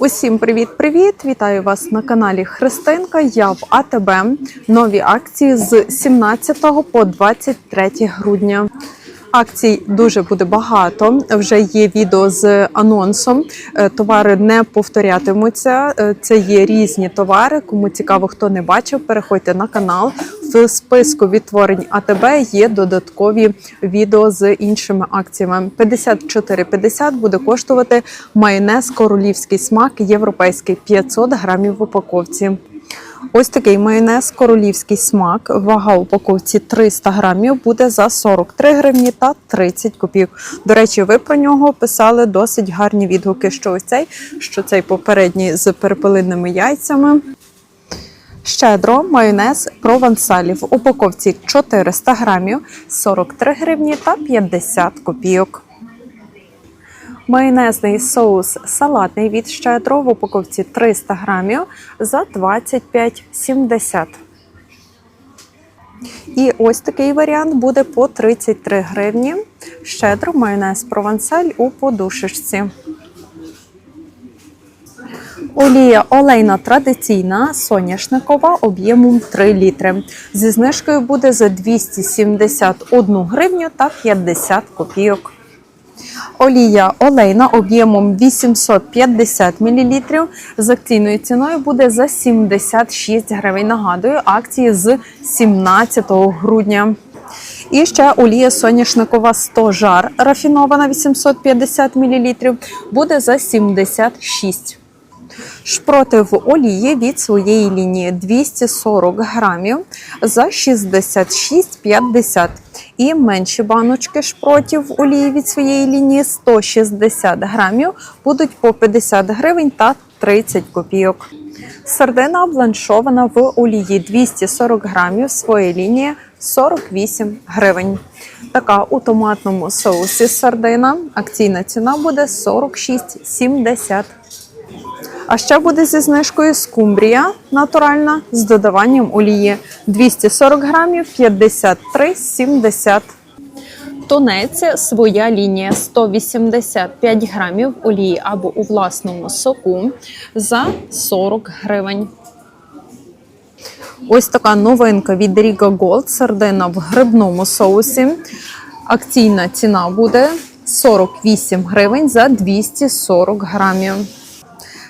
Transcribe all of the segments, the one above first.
Усім привіт-привіт! Вітаю вас на каналі Христинка. Я в АТБ. Нові акції з 17 по 23 грудня. Акцій дуже буде багато. Вже є відео з анонсом. Е, Товари не повторятимуться. Е, Це є різні товари. Кому цікаво, хто не бачив, переходьте на канал. В списку відтворень АТБ є додаткові відео з іншими акціями. 54,50 буде коштувати майонез королівський смак європейський 500 грамів в упаковці. Ось такий майонез королівський смак. Вага упаковці 300 грамів буде за 43 гривні та 30 копійок. До речі, ви про нього писали досить гарні відгуки. Що ось цей, що цей попередній з перепелинними яйцями. Щедро майонез провансалі в упаковці 400 грамів 43 гривні та 50 копійок. Майонезний соус салатний від щедро в упаковці 300 грамів за 25,70. І ось такий варіант буде по 33 гривні. Щедро майонез провансаль у подушечці. Олія олейна традиційна соняшникова об'ємом 3 літри. Зі знижкою буде за 271 гривню та 50 копійок. Олія олейна об'ємом 850 мл з акційною ціною буде за 76 гривень. Нагадую, акції з 17 грудня. І ще олія соняшникова 100 жар рафінована 850 мл буде за 76 Шпроти в олії від своєї лінії 240 грамів за 66,50. І менші баночки шпротів олії від своєї лінії 160 грамів будуть по 50 гривень та 30 копійок. Сардина бланшована в олії 240 грамів, своя лінія 48 гривень. Така у томатному соусі сардина. Акційна ціна буде 46,70. А ще буде зі знижкою скумбрія натуральна з додаванням олії 240 грамів 53,70. Тунець своя лінія 185 грамів олії або у власному соку за 40 гривень. Ось така новинка від Riga Gold сардина в грибному соусі. Акційна ціна буде 48 гривень за 240 грамів.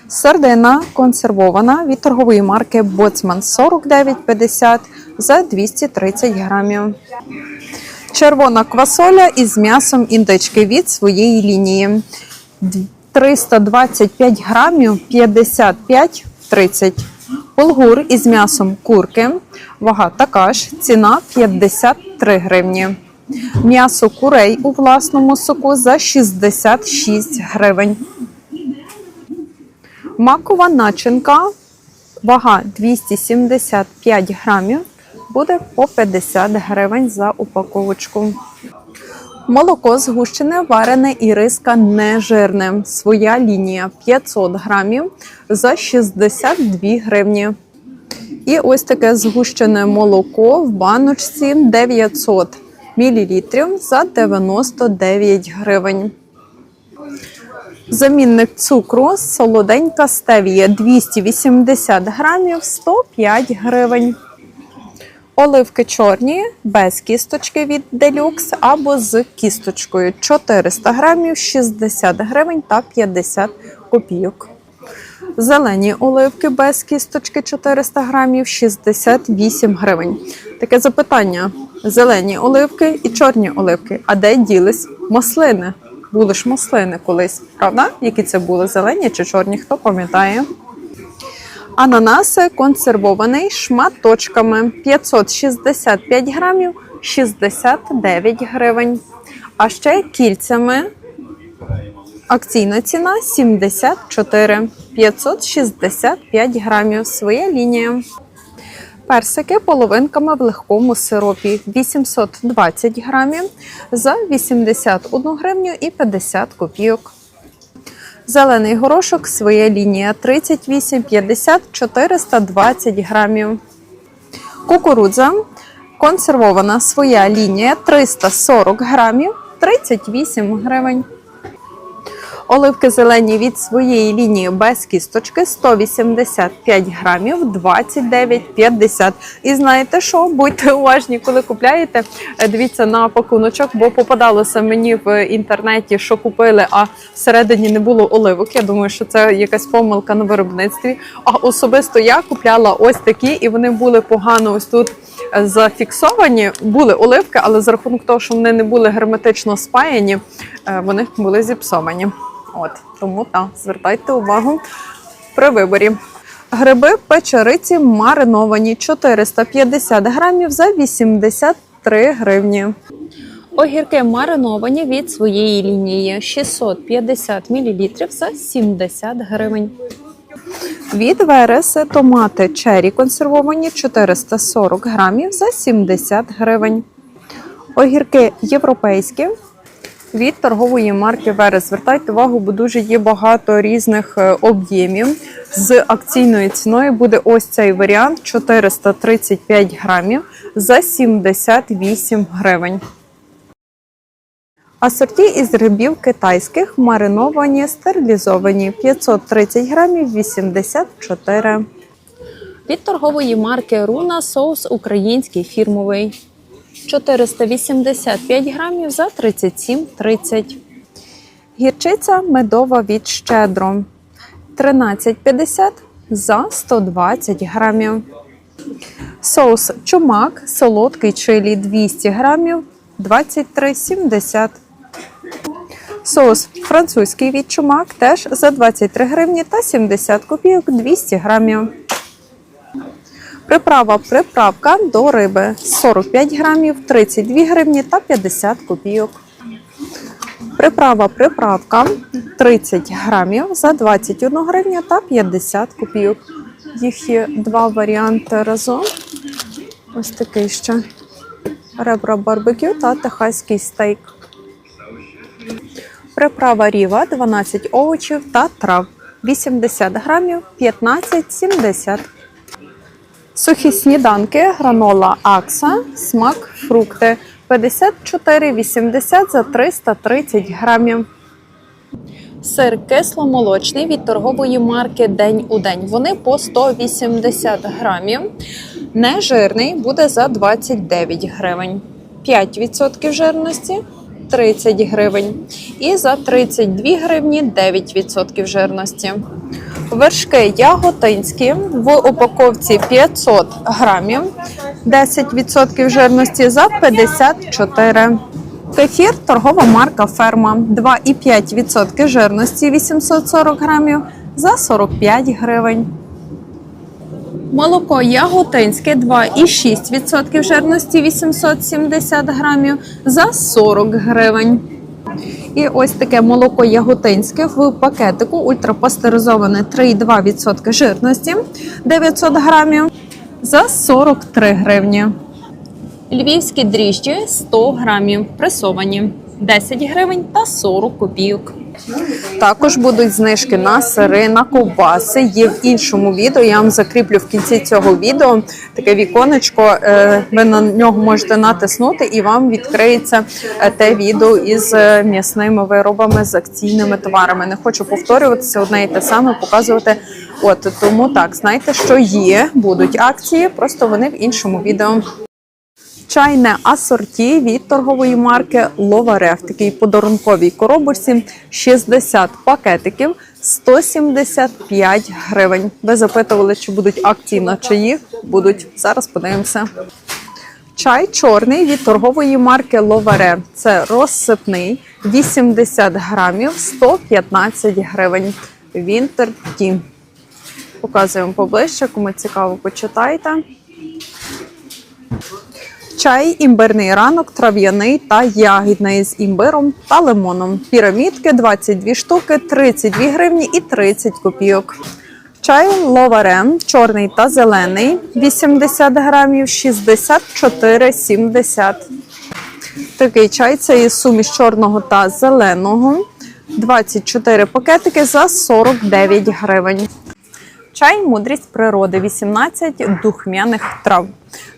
Сардина консервована від торгової марки Боцман 49,50 за 230 грамів. Червона квасоля із м'ясом індички від своєї лінії. 325 грамів 55,30. Булгур із м'ясом курки. Вага така ж. Ціна 53 гривні. М'ясо курей у власному соку за 66 гривень. Макова начинка, вага 275 грамів, буде по 50 гривень за упаковочку. Молоко згущене, варене і риска нежирне. Своя лінія 500 грамів за 62 гривні. І ось таке згущене молоко в баночці 900 мл за 99 гривень. Замінник цукру солоденька стевія 280 грамів 105 гривень. Оливки чорні без кісточки від Deluxe або з кісточкою 400 грамів 60 гривень та 50 копійок. Зелені оливки без кісточки 400 грамів 68 гривень. Таке запитання: зелені оливки і чорні оливки. А де ділись маслини? Були ж маслини колись, правда? Які це були зелені чи чорні, хто пам'ятає? Ананаси консервований шматочками 565 грамів 69 гривень. А ще кільцями акційна ціна 74 565 грамів. Своя лінія. Персики половинками в легкому сиропі 820 грамів за 81 гривню і 50 копійок. Зелений горошок своя лінія 38, 50, 420 грамів. Кукурудза консервована своя лінія 340 грамів 38 гривень. Оливки зелені від своєї лінії без кісточки 185 грамів 29,50. І знаєте що? Будьте уважні, коли купляєте. Е, Дивіться на пакуночок, бо попадалося мені в інтернеті, що купили, а всередині не було оливок. Я думаю, що це якась помилка на виробництві. А особисто я купляла ось такі, і вони були погано ось тут е, зафіксовані. Були оливки, але за рахунок того, що вони не були герметично спаяні, е, вони були зіпсовані. От тому так, звертайте увагу при виборі. Гриби печериці мариновані 450 грамів за 83 гривні. Огірки мариновані від своєї лінії 650 мл за 70 гривень. Від вереси томати чері консервовані 440 грамів за 70 гривень. Огірки європейські від торгової марки Верес. Звертайте увагу, бо дуже є багато різних е, об'ємів. З акційною ціною буде ось цей варіант 435 грамів за 78 гривень. Асорті із грибів китайських мариновані, стерилізовані 530 грамів 84. Від торгової марки Руна соус український фірмовий 485 грамів за 37,30. Гірчиця медова від щедро 13,50 за 120 грамів. Соус чумак солодкий чилі 200 грамів 23,70. Соус французький від чумак теж за 23 гривні та 70 копійок 200 грамів. Приправа приправка до риби 45 грамів, 32 гривні та 50 копійок. Приправа приправка 30 грамів за 21 гривню та 50 копійок. Їх є два варіанти разом. Ось такий ще ребра барбекю та техаський стейк. Приправа ріва 12 овочів та трав 80 грамів 15,70. Сухі сніданки, гранола Акса, смак, фрукти 54,80 за 330 грамів. Сир кисломолочний від торгової марки День у день. Вони по 180 грамів. Нежирний буде за 29 гривень. 5% жирності 30 гривень. І за 32 гривні 9% жирності. Вершки яготинські в упаковці 500 грамів, 10% жирності за 54. Кефір торгова марка Ферма 2,5% жирності 840 грамів за 45 гривень. Молоко яготинське 2,6% жирності 870 грамів за 40 гривень. І ось таке молоко яготинське в пакетику ультрапастеризоване 3,2% жирності 900 грамів за 43 гривні. Львівські дріжджі 100 грамів пресовані 10 гривень та 40 копійок. Також будуть знижки на сири, на ковбаси. Є в іншому відео. Я вам закріплю в кінці цього відео таке віконечко. Е, Ви на нього можете натиснути, і вам відкриється е, те відео із е, м'ясними виробами з акційними товарами. Не хочу повторюватися одне і те саме, показувати. От тому так, знайте, що є, будуть акції, просто вони в іншому відео. Чайне асорті від торгової марки Ловаре в такій подарунковій коробочці 60 пакетиків 175 гривень. Ви запитували, чи будуть акції на чаї? Будуть зараз. Подивимося. Чай чорний від торгової марки Ловаре. Це розсипний 80 грамів 115 гривень. Вінтер Ті. Показуємо поближче, кому цікаво, почитайте. Чай імбирний ранок, трав'яний та ягідний з імбиром та лимоном. Пірамідки 22 штуки, 32 гривні і 30 копійок. Чай ловарем, чорний та зелений 80 грамів 64,70. Такий чай це є суміш чорного та зеленого. 24 пакетики за 49 гривень. Чай мудрість природи 18 духмяних трав.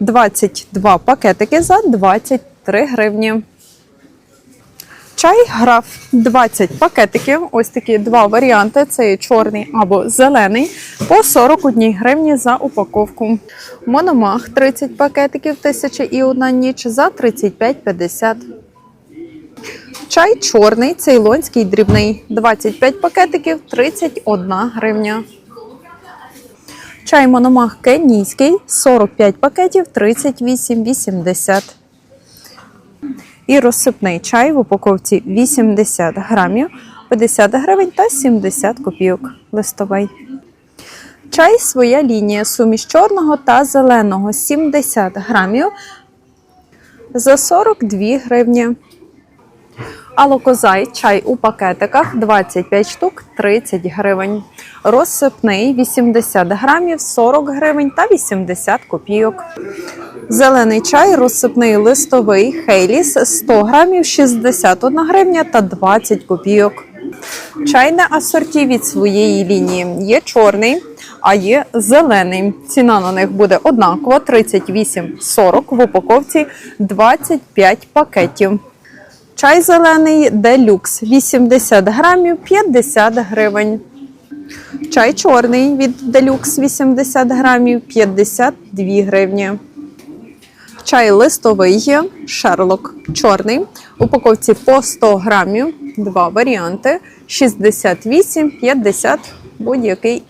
22 пакетики за 23 гривні. Чай граф 20 пакетиків. Ось такі два варіанти: це чорний або зелений, по 41 гривні за упаковку. Мономах 30 пакетиків, 1000 і одна ніч за 35,50. Чай чорний, цейлонський дрібний 25 пакетиків, 31 гривня. Чай мономах кенійський 45 пакетів, 38,80. І розсипний чай в упаковці 80 грамів, 50 гривень та 70 копійок листовий. Чай своя лінія суміш чорного та зеленого 70 грамів за 42 гривні. Алокозай чай у пакетиках 25 штук 30 гривень. Розсипний 80 грамів 40 гривень та 80 копійок. Зелений чай розсипний листовий Хейліс 100 грамів 61 гривня та 20 копійок. Чайне асорті від своєї лінії є чорний, а є зелений. Ціна на них буде однакова 38,40 в упаковці 25 пакетів. Чай зелений делюкс 80 грамів 50 гривень. Чай чорний від делюкс 80 грамів 52 гривні. Чай листовий шерлок чорний. Упаковці по 100 грамів. Два варіанти: 68, 50, будь-який.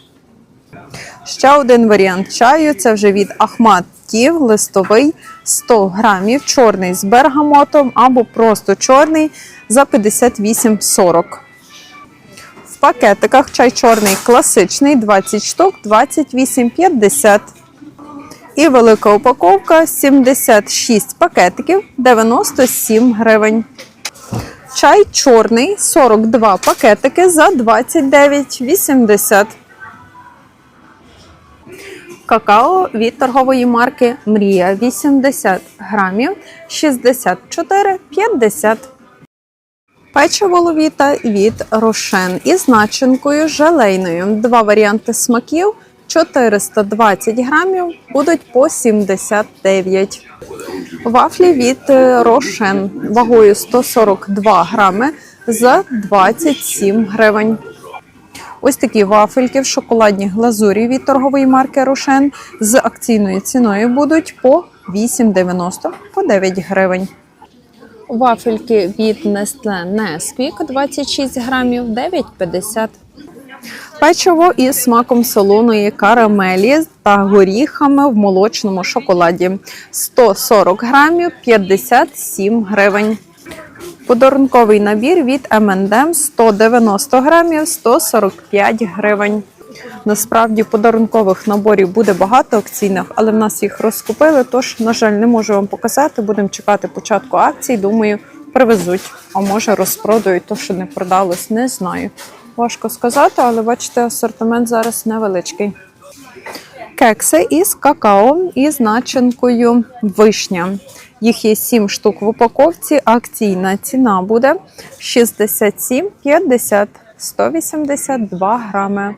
Ще один варіант чаю це вже від Ахмат Тів, листовий 100 грамів, чорний з бергамотом або просто чорний за 58,40. В пакетиках чай чорний класичний 20 штук 28,50. І велика упаковка 76 пакетиків 97 гривень. Чай чорний 42 пакетики за 29,80. Какао від торгової марки Мрія 80 грамів 64,50. Печиво ловіта від Рошен із начинкою желейною. Два варіанти смаків 420 грамів будуть по 79. Вафлі від е, Рошен вагою 142 грами за 27 гривень. Ось такі вафельки в шоколадній глазурі від торгової марки Рошен з акційною ціною будуть по 8,90 по 9 гривень. Вафельки від Nestle Nesquik 26 грамів 9,50. Печиво із смаком солоної карамелі та горіхами в молочному шоколаді 140 грамів 57 гривень. Подарунковий набір від M&M 190 грамів 145 гривень. Насправді подарункових наборів буде багато акційних, але в нас їх розкупили. Тож, на жаль, не можу вам показати. Будемо чекати початку акцій. Думаю, привезуть, а може розпродають то, що не продалось, не знаю. Важко сказати, але бачите, асортимент зараз невеличкий. Кекси із какао із начинкою вишня. Їх є 7 штук в упаковці. Акційна ціна буде 67,50 182 грами.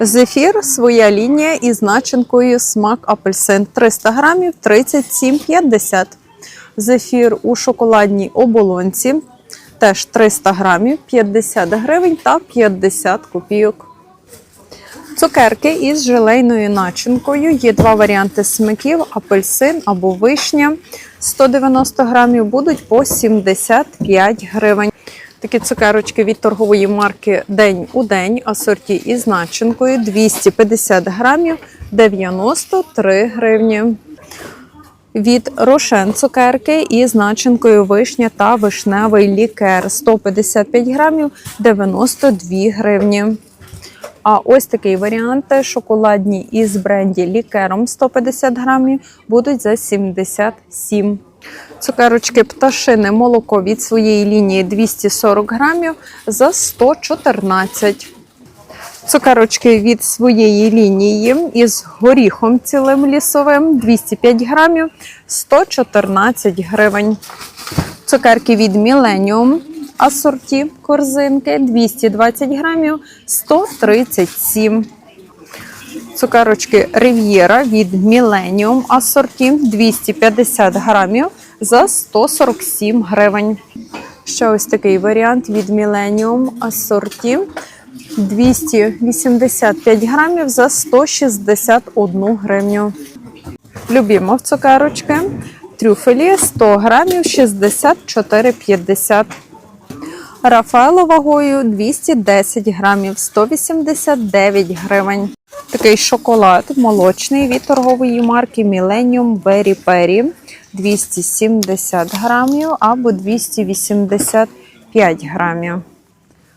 Зефір своя лінія із начинкою смак апельсин 300 грамів 37,50. Зефір у шоколадній оболонці теж 300 грамів 50 гривень та 50 копійок. Цукерки із желейною начинкою. Є два варіанти смаків: апельсин або вишня. 190 грамів будуть по 75 гривень. Такі цукерочки від торгової марки День у день, асорті із начинкою 250 грамів 93 гривні. Від Рошен цукерки із начинкою вишня та вишневий лікер 155 грамів 92 гривні. А ось такий варіант шоколадні із бренді лікером 150 грамів будуть за 77. Цукерочки пташине молоко від своєї лінії 240 грамів за 114. Цукерочки від своєї лінії із горіхом цілим лісовим 205 грамів 114 гривень. Цукерки від Millennium асорті корзинки 220 грамів 137. Цукерочки Рив'єра від Millennium асорті 250 грамів за 147 гривень. Ще ось такий варіант від Millennium асорті 285 грамів за 161 гривню. Любімо в цукерочки. Трюфелі 100 грамів 64,50. Рафаело вагою 210 грамів 189 гривень. Такий шоколад молочний від торгової марки Millennium Berry Berry 270 грамів або 285 грамів.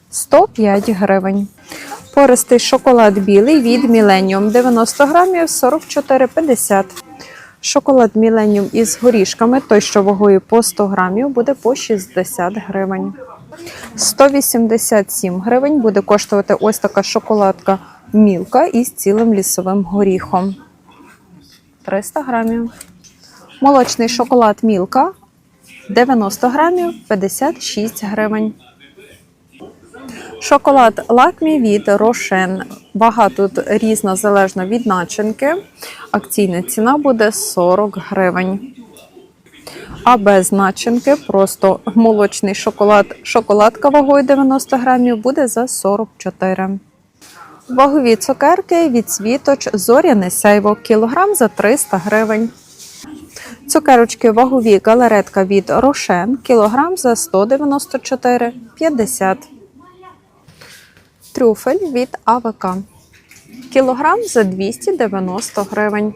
105 гривень. Пористий шоколад білий від Millennium 90 грамів 44,50. Шоколад Millennium із горішками, той, що вагою по 100 грамів, буде по 60 гривень. 187 гривень буде коштувати ось така шоколадка Мілка із цілим лісовим горіхом. 300 грамів. Молочний шоколад Мілка 90 грамів 56 гривень. Шоколад лакмі від Рошен. Вага тут різна залежно від начинки. Акційна ціна буде 40 гривень. А без начинки просто молочний шоколад, шоколадка вагою 90 грамів буде за 44. Вагові цукерки від світоч зоряне сяйво кілограм за 300 гривень. Цукерочки вагові галеретка від Рошен кілограм за 194,50. Трюфель від АВК. Кілограм за 290 гривень.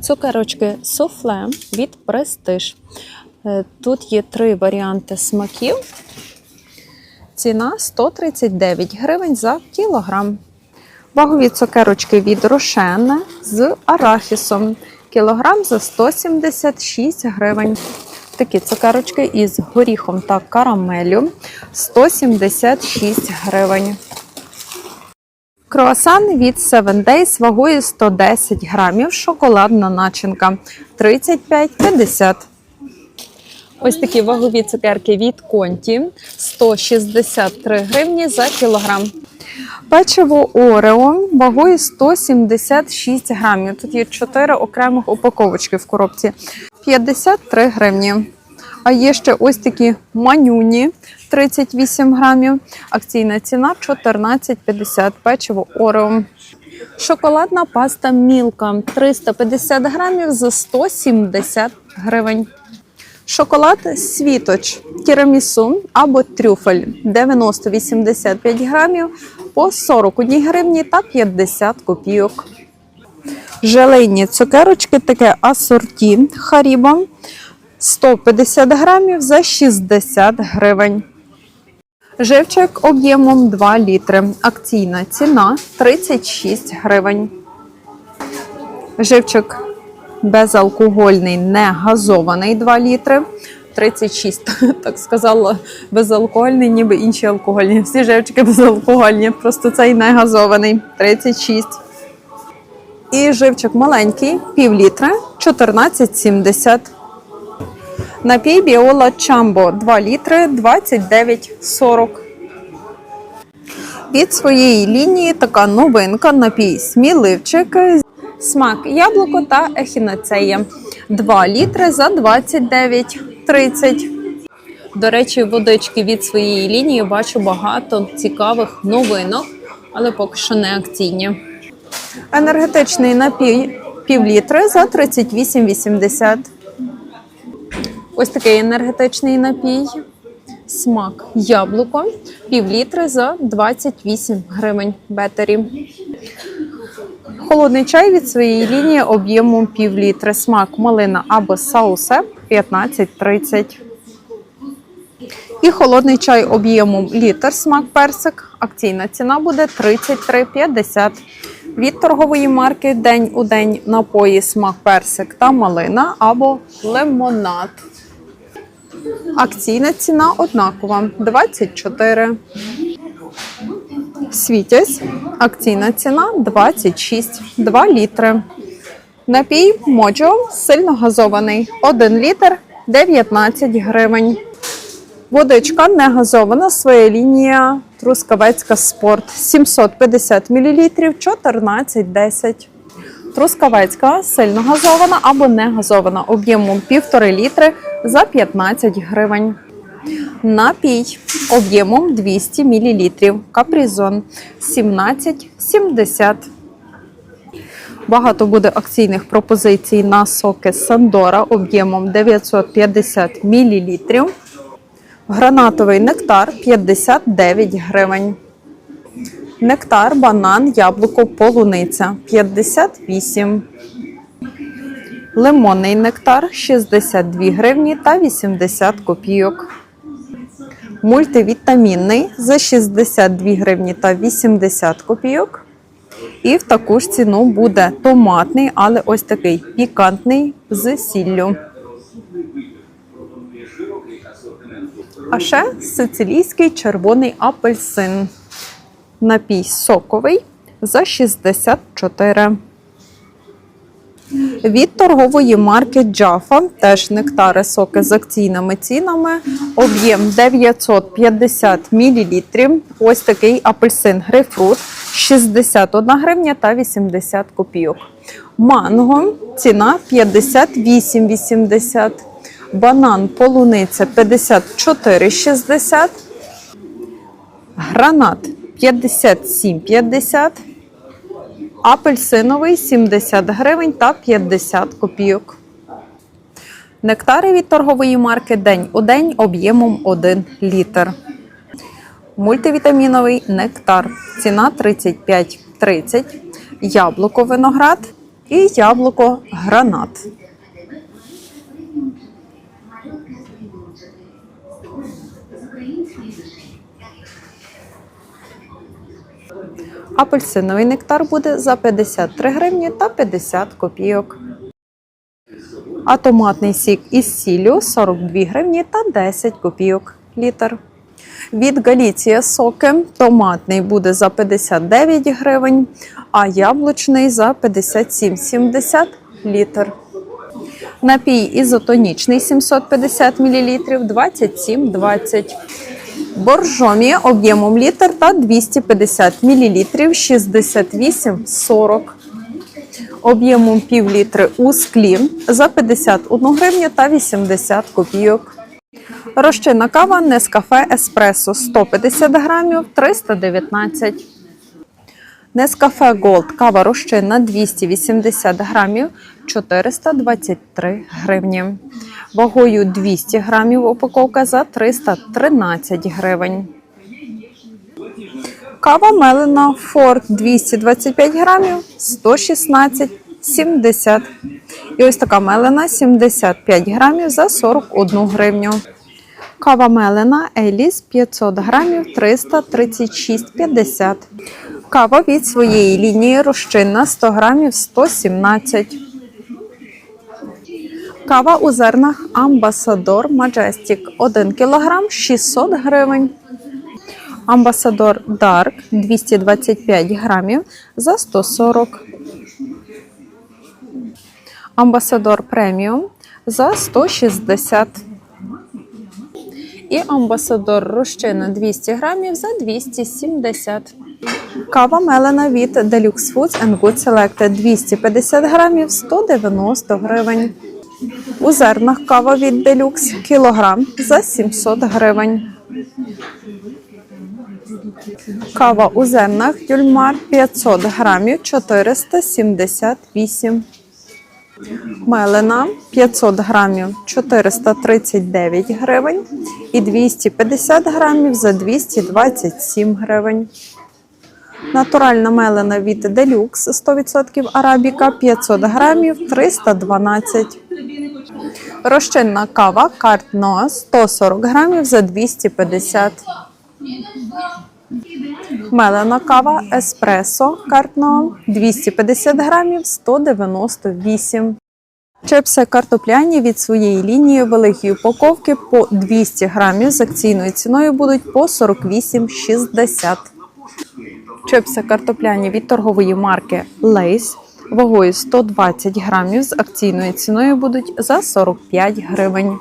Цукерочки суфле від Престиж. Е, Тут є три варіанти смаків. Ціна 139 гривень за кілограм. Вагові цукерочки від Рошен з арахісом. Кілограм за 176 гривень. Такі цукерочки із горіхом та карамелю 176 гривень. Круасан від 7 Days вагою 110 грамів, шоколадна начинка 35,50. Ось такі вагові цукерки від Конті 163 гривні за кілограм. Печиво Орео вагою 176 грамів. Тут є 4 окремих упаковочки в коробці. 53 гривні. А є ще ось такі манюні 38 грамів. Акційна ціна 14,50 печиво Орео. Шоколадна паста Мілка 350 грамів за 170 гривень. Шоколад світоч, тірамісу або трюфель 90-85 грамів по 41 гривні та 50 копійок. Желейні цукерочки, таке асорті Харіба 150 грамів за 60 гривень. Живчик об'ємом 2 літри. Акційна ціна 36 гривень. Живчик безалкогольний, не газований 2 літри. 36, так сказала, безалкогольний, ніби інші алкогольні. Всі живчики безалкогольні, просто цей не газований. 36. І живчик маленький, пів літра, 14,70. Напій Біола Чамбо 2 літри 29,40. Від своєї лінії така новинка напій сміливчик. Смак яблуко та ехінацея. 2 літри за 29,30. До речі, водички від своєї лінії бачу багато цікавих новинок, але поки що не акційні. Енергетичний напій пів літри за 38,80. Ось такий енергетичний напій. Смак яблуко, пів літри за 28 гривень бетері. Холодний чай від своєї лінії об'ємом пів літри. Смак малина або саусе 15,30. І холодний чай об'ємом літр смак персик. Акційна ціна буде 33,50. Від торгової марки День у день напої смак персик та малина або лимонад. Акційна ціна однакова 24. Світязь. Акційна ціна 26, 2 літри. Напій Моджо сильно газований. 1 літр 19 гривень. Водичка не газована, своя лінія Трускавецька спорт 750 мл 14,10. Трускавецька сильно газована або не газована об'ємом 1,5 літри за 15 гривень. Напій об'ємом 200 мл. Капризон 17,70. Багато буде акційних пропозицій на соки Сандора об'ємом 950 мл. Гранатовий нектар 59 гривень. Нектар, банан, яблуко, полуниця 58. Лимонний нектар 62 гривні та 80 копійок. Мультивітамінний за 62 гривні та 80 копійок. І в таку ж ціну буде томатний, але ось такий пікантний з сіллю. А ще сицилійський червоний апельсин. Напій соковий за 64. Від торгової марки Джафа теж нектари соки з акційними цінами. Об'єм 950 мл. Ось такий апельсин грейпфрут 61 гривня та 80 копійок. Манго ціна 58,80. Банан полуниця 54,60. Гранат 57,50. Апельсиновий 70 гривень та 50 копійок. Нектари від торгової марки День у день об'ємом 1 літр. Мультивітаміновий нектар. Ціна 35,30. Яблуко виноград і яблуко гранат. Апельсиновий нектар буде за 53 гривні та 50 копійок. А томатний сік із сіллю 42 гривні та 10 копійок літр. Від Галіція соки томатний буде за 59 гривень, а яблучний за 57,70 літр. Напій ізотонічний 750 мл 27,20 Боржомі об'ємом літр та 250 мл 68,40. Об'ємом пів літри у склі за 51 гривню та 80 копійок. Розчинна кава Нескафе Еспресо 150 грамів 319. Нескафе Голд кава розчинна 280 грамів 423 гривні. Вагою 200 грамів упаковка за 313 гривень. Кава мелена Форт 225 грамів 116,70. І ось така мелена 75 грамів за 41 гривню. Кава мелена Еліс 500 грамів 336,50. Кава від своєї лінії розчинна 100 грамів 117. Кава у зернах Амбасадор Majestic 1 кг 600 гривень. Амбасадор Dark 225 грамів за 140. Амбасадор преміум за 160. І амбасадор розчина 200 грамів за 270. Кава мелена від Deluxe Foods and Good Selected 250 грамів 190 гривень. У зернах кава від Deluxe кілограм за 700 гривень. Кава у зернах Юльмар 500 грамів 478. Мелена 500 грамів 439 гривень і 250 грамів за 227 гривень. Натуральна мелена від Deluxe 100% арабіка 500 грамів 312. Розчинна кава Картно 140 грамів за 250. Мелена кава Еспресо Картно 250 грамів 198. Чипси картопляні від своєї лінії великі упаковки по 200 грамів з акційною ціною будуть по 48,60. Чипси картопляні від торгової марки Lays вагою 120 грамів з акційною ціною будуть за 45 гривень.